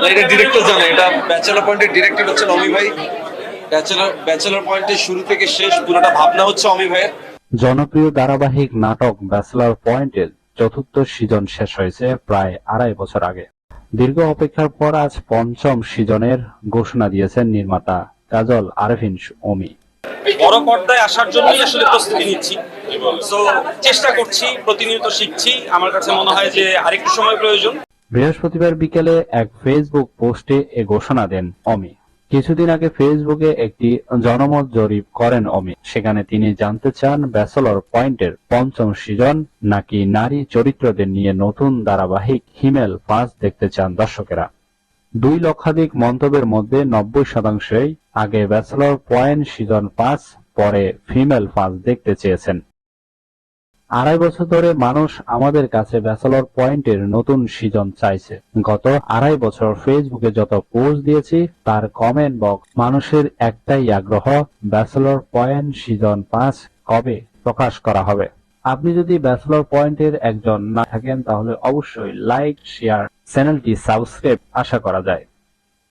না, এটা ডিরেক্টর জানে এটা ব্যাচেলার পয়েন্টের ডিরেক্টর হচ্ছেন অমি ভাই। ব্যাচেলার ব্যাচেলার পয়েন্টের শুরু থেকে শেষ পুরোটা ভাবনা হচ্ছে অমি ভাইয়ের। জনপ্রিয় ধারাবাহিক নাটক ব্যাচেলর পয়েন্টের চতুর্থ সিজন শেষ হয়েছে প্রায় আড়াই বছর আগে। দীর্ঘ অপেক্ষার পর আজ পঞ্চম সিজনের ঘোষণা দিয়েছেন নির্মাতা কাজল আরফিন অমি। বড় পর্দায় আসার জন্যই আসলে প্রস্তুতি নিচ্ছি। তো চেষ্টা করছি প্রতিনিয়ত শিখছি। আমার কাছে মনে হয় যে আরেকটু সময় প্রয়োজন। বৃহস্পতিবার বিকেলে এক ফেসবুক পোস্টে এ ঘোষণা দেন অমি। কিছুদিন আগে ফেসবুকে একটি জনমত জরিপ করেন অমি। সেখানে তিনি জানতে চান ব্যাচেলর পয়েন্টের পঞ্চম সিজন নাকি নারী চরিত্রদের নিয়ে নতুন ধারাবাহিক হিমেল পাঁচ দেখতে চান দর্শকেরা। দুই লক্ষাধিক মন্তব্যের মধ্যে নব্বই শতাংশই আগে ব্যাচেলর পয়েন্ট সিজন পাঁচ, পরে ফিমেল পাঁচ দেখতে চেয়েছেন। আড়াই বছর ধরে মানুষ আমাদের কাছে ব্যাচেলর পয়েন্টের নতুন সিজন চাইছে। গত আড়াই বছর ফেসবুকে যত পোস্ট দিয়েছি, তার কমেন্ট বক্স, মানুষের একটাই আগ্রহ, ব্যাচেলর পয়েন্ট সিজন পাঁচ কবে প্রকাশ করা হবে? আপনি যদি ব্যাচেলর পয়েন্টের একজন না থাকেন, তাহলে অবশ্যই লাইক, শেয়ার, চ্যানেলটি সাবস্ক্রাইব আশা করা যায়।